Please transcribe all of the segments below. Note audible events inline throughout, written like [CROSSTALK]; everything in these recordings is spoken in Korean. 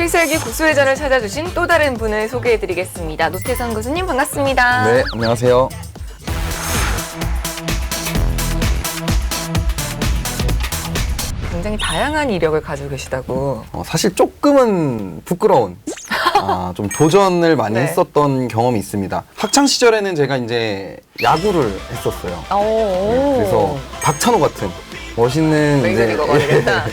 필살기 고수회전을 찾아주신 또 다른 분을 소개해드리겠습니다. 노태성 교수님 반갑습니다. 네, 안녕하세요. 굉장히 다양한 이력을 가지고 계시다고. 어, 사실 조금은 부끄러운, 아, 좀 도전을 많이 네. 했었던 경험이 있습니다. 학창 시절에는 제가 이제 야구를 했었어요. 오. 그래서 박찬호 같은 멋있는 메이저리거가 되겠다.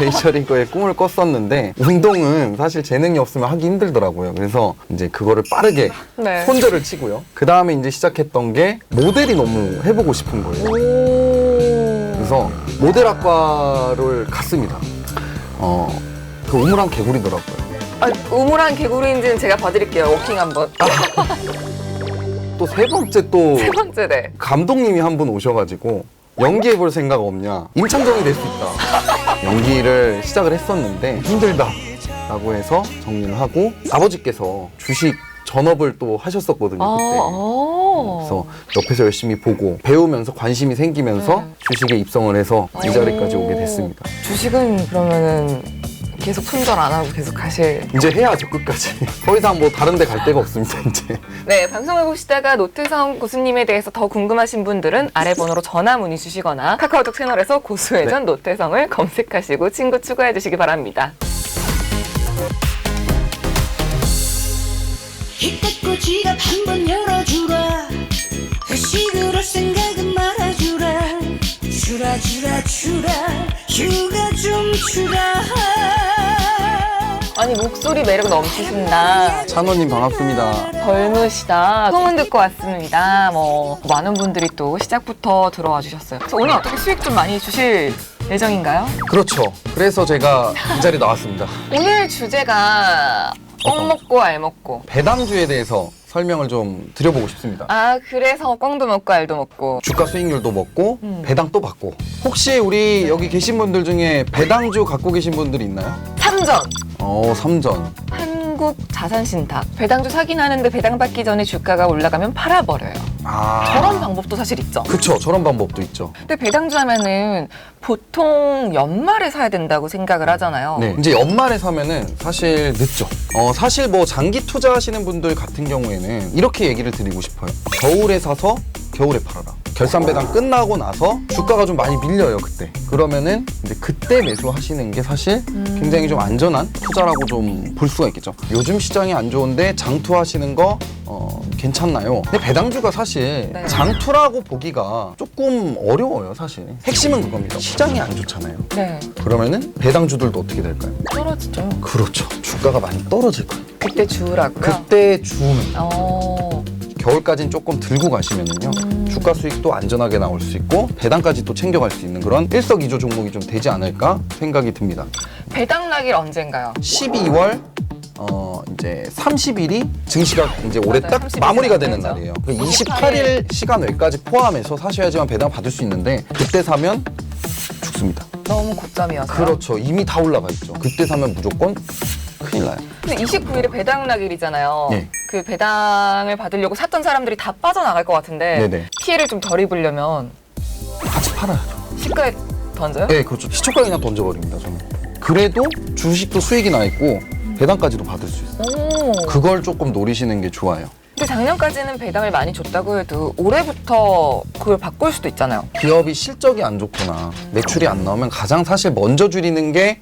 메이저리거의 꿈을 꿨었는데 운동은 사실 재능이 없으면 하기 힘들더라고요. 그래서 이제 그거를 빠르게 네. 손절을 치고요. 그 다음에 이제 시작했던 게 모델이 너무 해보고 싶은 거예요. 오. 그래서 모델학과를 갔습니다. 어, 그 우물한 개구리더라고요. 아, 우물한 개구리인지는 제가 봐드릴게요. 워킹 한번. 또 세 번째 또 [LAUGHS] 세 번째 네. 감독님이 한 분 오셔가지고 연기해 볼 생각 없냐? 임창정이 될 수 있다. [LAUGHS] 연기를 시작을 했었는데 힘들다. 라고 해서 정리를 하고 아버지께서 주식 전업을 또 하셨었거든요. 아, 그때. 아. 그래서 옆에서 열심히 보고 배우면서 관심이 생기면서 네. 주식에 입성을 해서 이 자리까지 오게 됐습니다. 주식은 그러면은 계속 손절 안 하고 계속 가실. 이제 해야죠 끝까지. [LAUGHS] 더 이상 뭐 다른 데 갈 데가 없습니다 이제. 네, 방송을 보시다가 노태성 교수님에 대해서 더 궁금하신 분들은 아래 번호로 전화 문의 주시거나 카카오톡 채널에서 고수회전 노태성을 검색하시고 친구 추가해 주시기 바랍니다. 지갑 한번 열어주라 생각은 말아주라 주라 주라 휴가 좀 주라 아니 목소리 매력 넘치신다. 찬호님 반갑습니다. 젊으시다. 소문 듣고 왔습니다. 뭐 많은 분들이 또 시작부터 들어와 주셨어요. 그래서 오늘 어떻게 수익 좀 많이 주실 예정인가요? 그렇죠. 그래서 제가 이 자리 나왔습니다. 오늘 주제가 껌 먹고 알 먹고. 배당주에 대해서 설명을 좀 드려보고 싶습니다. 아 그래서 꽝도 먹고 알도 먹고. 주가 수익률도 먹고 음. 배당 또 받고 혹시 우리 여기 계신 분들 중에 배당주 갖고 계신 분들이 있나요? 삼전. 어 삼전 한국 자산신탁. 배당주 사긴 하는데 배당 받기 전에 주가가 올라가면 팔아버려요. 아 방법도 사실 있죠. 그쵸 저런 방법도 있죠 근데 배당주 하면은 보통 연말에 사야 된다고 생각을 하잖아요. 네 이제 연말에 사면은 사실 늦죠 어 사실 뭐 장기 투자하시는 분들 같은 경우에는 이렇게 얘기를 드리고 싶어요 겨울에 사서 겨울에 팔아라 결산 배당 끝나고 나서 주가가 좀 많이 밀려요 그때 그러면은 이제 그때 매수하시는 게 사실 굉장히 좀 안전한 투자라고 좀 볼 수가 있겠죠 요즘 시장이 안 좋은데 장투하시는 거 어, 괜찮나요? 근데 배당주가 사실 네. 장투라고 보기가 조금 어려워요 사실 핵심은 그겁니다 시장이 안 좋잖아요 네. 그러면은 배당주들도 어떻게 될까요? 떨어지죠. 그렇죠. 주가가 많이 떨어질 거예요. 그때 주우라고요? 그때 주우면 어. 겨울까지는 조금 들고 가시면은요. 주가 수익도 안전하게 나올 수 있고 배당까지 또 챙겨갈 수 있는 그런 일석이조 종목이 좀 되지 않을까 생각이 듭니다. 배당 나길 언젠가요? 12월 어 이제 30일이 증시가 이제 올해 맞아요. 딱 30일 마무리가 되는 되죠. 날이에요. 그 28일 시간 외까지 포함해서 사셔야지만 배당 받을 수 있는데 그때 사면 죽습니다. 너무 고점이어서. 그렇죠. 이미 다 올라가 있죠. 그때 사면 무조건 큰일 나요. 근데 29일에 배당 나길이잖아요. 네. 그 배당을 받으려고 샀던 사람들이 다 빠져나갈 것 같은데 네네. 피해를 좀 덜 입으려면 같이 팔아야죠. 시가에 던져요? 네, 그렇죠. 시초가 그냥 던져버립니다, 저는. 그래도 주식도 수익이 나 있고 배당까지도 받을 수 있어요. 오. 그걸 조금 노리시는 게 좋아요. 근데 작년까지는 배당을 많이 줬다고 해도 올해부터 그걸 바꿀 수도 있잖아요. 기업이 실적이 안 좋거나 매출이 안 나오면 가장 사실 먼저 줄이는 게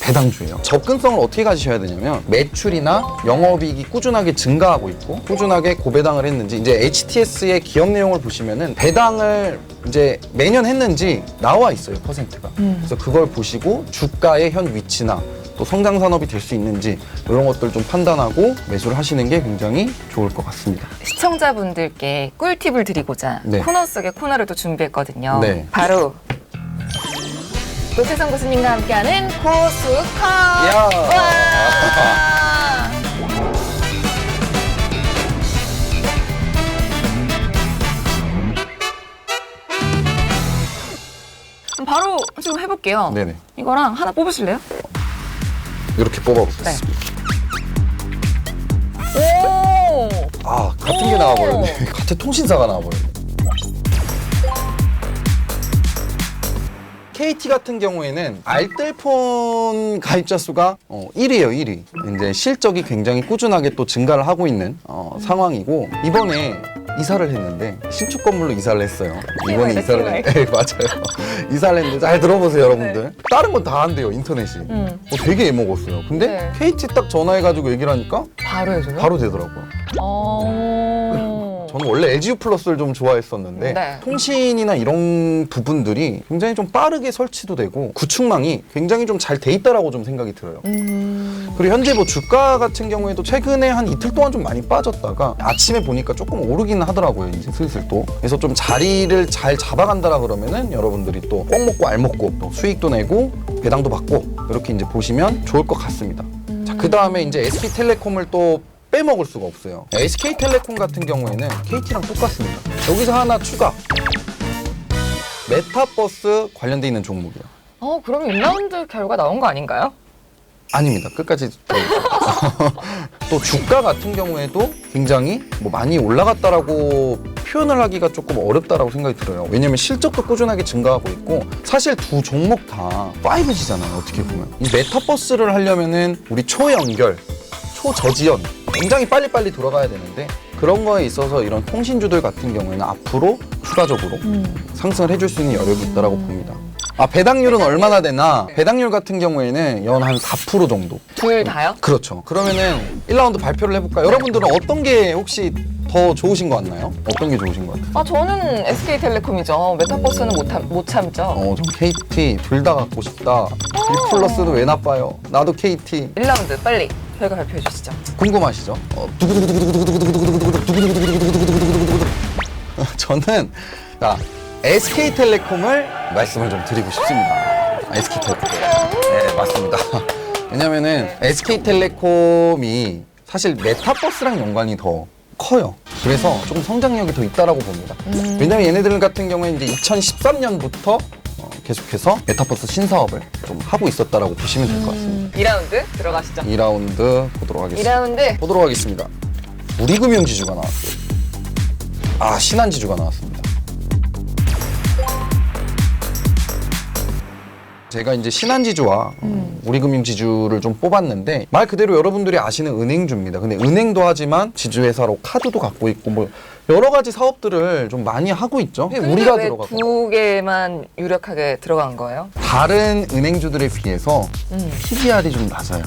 배당주예요. 접근성을 어떻게 가지셔야 되냐면 매출이나 영업이익이 꾸준하게 증가하고 있고 꾸준하게 고배당을 했는지 이제 HTS의 기업 내용을 보시면은 배당을 이제 매년 했는지 나와 있어요 퍼센트가. 그래서 그걸 보시고 주가의 현 위치나 또 성장 산업이 될 수 있는지 이런 것들 좀 판단하고 매수를 하시는 게 굉장히 좋을 것 같습니다. 시청자분들께 꿀팁을 드리고자 네. 코너 속의 코너를 또 준비했거든요. 네. 바로 노태성 교수님과 함께하는 고수컷. 야. 와. 바로 지금 해볼게요. 네네. 이거랑 하나 뽑으실래요? 이렇게 뽑아보겠습니다. 오. 아 같은 게 나와버렸네. [LAUGHS] 같은 통신사가 나와버렸네. KT 같은 경우에는 알뜰폰 가입자 수가 어, 1위예요, 1위. 이제 실적이 굉장히 꾸준하게 또 증가를 하고 있는 어, 상황이고 이번에 이사를 했는데 신축 건물로 이사를 했어요. 이번에 TMI 다, 이사를 TMI. 했... [LAUGHS] 네, 맞아요. [LAUGHS] 이사를 했는데 잘 들어보세요, 여러분들. 네. 다른 건 다 한대요, 인터넷이. 음. 어, 되게 애먹었어요. 근데 네. KT 딱 전화해가지고 얘기를 하니까 바로 해줘요? 바로 되더라고요. 어... 저는 원래 LG U 플러스를 좀 좋아했었는데 네. 통신이나 이런 부분들이 굉장히 좀 빠르게 설치도 되고 구축망이 굉장히 좀 잘 돼 있다라고 좀 생각이 들어요. 음. 그리고 현재 뭐 주가 같은 경우에도 최근에 한 이틀 동안 좀 많이 빠졌다가 아침에 보니까 조금 오르긴 하더라고요. 이제 슬슬 또. 그래서 좀 자리를 잘 잡아간다라 그러면은 여러분들이 또 꼭 먹고 알 먹고 또 수익도 내고 배당도 받고 이렇게 이제 보시면 좋을 것 같습니다. 자, 그 다음에 이제 SP텔레콤을 또 빼먹을 수가 없어요. SK텔레콤 같은 경우에는 KT랑 똑같습니다. 여기서 하나 추가. 메타버스 관련돼 있는 종목이요. 어, 그럼 1라운드 결과 나온 거 아닌가요? 아닙니다. 끝까지 들어보세요. [LAUGHS] 또 주가 같은 경우에도 굉장히 뭐 많이 올라갔다라고 표현을 하기가 조금 어렵다라고 생각이 들어요. 왜냐면 실적도 꾸준하게 증가하고 있고 사실 두 종목 다 5G잖아요. 어떻게 보면 이 메타버스를 하려면은 우리 초연결, 초저지연 굉장히 빨리빨리 돌아가야 되는데 그런 거에 있어서 이런 통신주들 같은 경우에는 앞으로 추가적으로 음. 상승을 해줄 수 있는 여력이 음. 있다라고 봅니다. 아 배당률은 얼마나 되나? 배당률 같은 경우에는 연 한 4% 정도. 둘 다요? 그렇죠. 그러면은 1라운드 발표를 해볼까요? 여러분들은 어떤 게 혹시 더 좋으신 것 같나요? 어떤 게 좋으신 것 같아요? 아 저는 SK텔레콤이죠. 메타버스는 못, 참- 못 참죠. 어, 전 KT 둘 다 갖고 싶다. 1 플러스도 왜 나빠요? 나도 KT. 1라운드 빨리. 저희가 발표해 주시죠. 궁금하시죠? 어, 두구두구두구두구두구두구두구두구두구두구두구두구두구두구두구두구두구두구. 어, 저는 아, SK텔레콤을 말씀을 좀 드리고 싶습니다. 아, SK텔레콤. 네, 맞습니다. 왜냐면은 SK텔레콤이 사실 메타버스랑 연관이 더 커요. 그래서 조금 성장력이 더 있다라고 봅니다. 왜냐면 얘네들 같은 경우에 이제 2013년부터 계속해서 메타버스 신사업을 좀 하고 있었다라고 보시면 될 것 같습니다. 2라운드 들어가시죠. 2라운드 보도록 하겠습니다. 2라운드 보도록 하겠습니다. 우리금융 지주가 나왔어요. 아, 신한 지주가 나왔습니다. 제가 이제 신한지주와 어, 우리금융지주를 좀 뽑았는데 말 그대로 여러분들이 아시는 은행주입니다. 근데 은행도 하지만 지주회사로 카드도 갖고 있고 뭐 여러 가지 사업들을 좀 많이 하고 있죠. 우리가 들어가고 두 개만 유력하게 들어간 거예요? 다른 은행주들에 비해서 음. PBR이 좀 낮아요.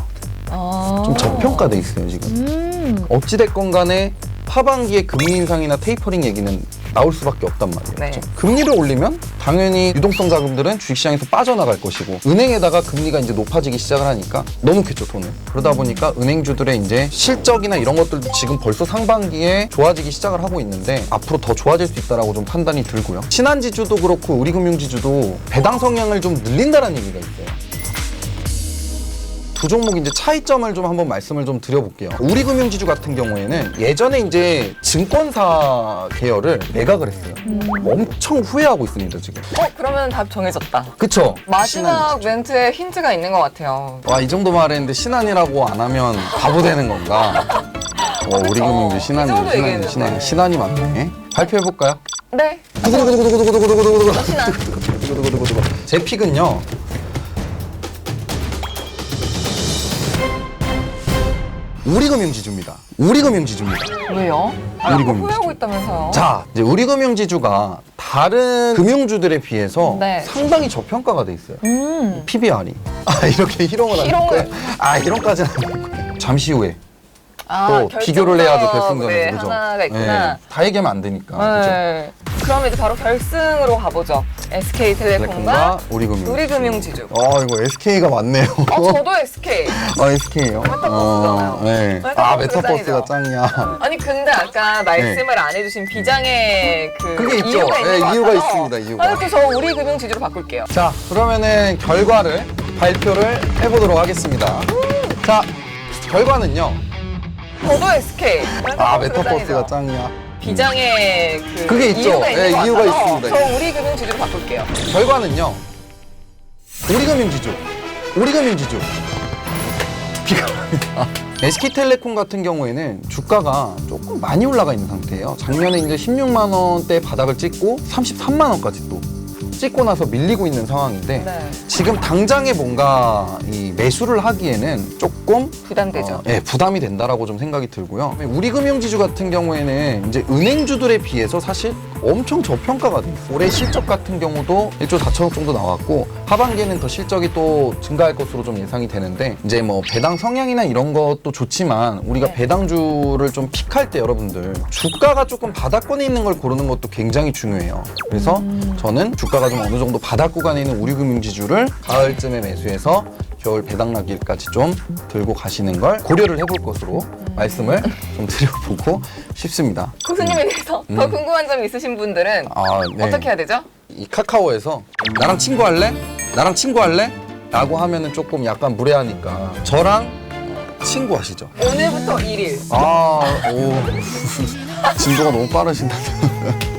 아. 좀 저평가돼 있어요 지금. 음. 어찌됐건 간에 하반기에 금리 인상이나 테이퍼링 얘기는 나올 수밖에 없단 말이에요. 네. 그렇죠? 금리를 올리면 당연히 유동성 자금들은 주식시장에서 빠져나갈 것이고 은행에다가 금리가 이제 높아지기 시작을 하니까 넣어놓겠죠 돈을. 그러다 보니까 은행주들의 이제 실적이나 이런 것들도 지금 벌써 상반기에 좋아지기 시작을 하고 있는데 앞으로 더 좋아질 수 있다라고 좀 판단이 들고요. 신한지주도 그렇고 우리금융지주도 배당 성향을 좀 늘린다라는 얘기가 있어요. 두 종목 이제 차이점을 좀 한번 말씀을 좀 드려볼게요. 우리금융지주 같은 경우에는 예전에 이제 증권사 계열을 매각을 했어요. 엄청 후회하고 있습니다 지금. 어, 그러면 답 정해졌다. 그쵸? 마지막 멘트에 힌트가 있는 것 같아요. 와 이 정도 말했는데 신한이라고 안 하면 바보 되는 건가? 어, 우리금융지 이 신한이 정도 신한이 얘기했는데. 신한이 신한이 맞네. 발표해 볼까요? 네. 두구두구두구두구두구두구두구. 신한. 두구두구두구두구. 제 픽은요. 우리금융지주입니다. 우리금융지주입니다. 왜요? 아, 우리 아까 금융 후회하고. 있다면서요? 자, 이제 우리금융지주가 다른 금융주들에 비해서 네. 상당히 저평가가 돼 있어요. 음. PBR이. 아, 이렇게 희롱을 하는 희롱을. 거예요? 아, 희롱까지는 거예요. 잠시 후에 아, 또 결정적, 비교를 해야죠, 결승전에서. 네, 그죠? 하나가 있구나. 네, 다 얘기하면 안 되니까. 그죠? 네. 그럼 이제 바로 결승으로 가보죠. SK텔레콤과 텔레콤과 우리금융. 우리금융지주. 아, 이거 SK가 맞네요. 어, 저도 SK. 아, SK요? 메타버스잖아요. 네. 메타버스 아, 메타버스가. 짱이야. 아니 근데 아까 말씀을 안 해주신 비장의 그 네. 그게 있죠. 이유가 있는 네, 것 이유가 같아서. 있습니다, 이유가. 아니 그저 우리 금융지주로 바꿀게요. 자, 그러면은 결과를 발표를 해보도록 하겠습니다. 자, 결과는요. 저도 SK. 아, 메타버스가. 짱이야. 비장의 그 그게 있죠. 이유가 있는 네, 것 이유가 같아서 있습니다. 저 우리 금융 지주로 바꿀게요. 결과는요. 우리금융지주. 우리금융지주. 비가 옵니다. SK텔레콤 같은 경우에는 주가가 조금 많이 올라가 있는 상태예요. 작년에 이제 16만 원대 바닥을 찍고 33만 원까지 또 찍고 나서 밀리고 있는 상황인데 네. 지금 당장에 뭔가 이 매수를 하기에는 조금 부담되죠. 어, 예, 부담이 된다라고 좀 생각이 들고요. 우리 금융지주 같은 경우에는 이제 은행주들에 비해서 사실 엄청 저평가가 돼 있어요. 올해 실적 같은 경우도 1조 4천억 정도 나왔고 하반기에는 더 실적이 또 증가할 것으로 좀 예상이 되는데 이제 뭐 배당 성향이나 이런 것도 좋지만 우리가 네. 배당주를 좀 픽할 때 여러분들 주가가 조금 바닥권에 있는 걸 고르는 것도 굉장히 중요해요. 그래서 저는 주가가 좀 어느 정도 바닥 구간에 있는 우리 금융지주를 가을쯤에 매수해서 겨울 배당나기까지 좀 들고 가시는 걸 고려를 해볼 것으로 말씀을 좀 드려보고 싶습니다. 교수님에 대해서 더 궁금한 점이 있으신 분들은 아, 네. 어떻게 해야 되죠? 이 카카오에서 나랑 친구할래? 나랑 친구할래? 라고 하면은 조금 약간 무례하니까 저랑 친구하시죠. 오늘부터 1일. 아, 오. [LAUGHS] 진도가 너무 빠르신다. [LAUGHS]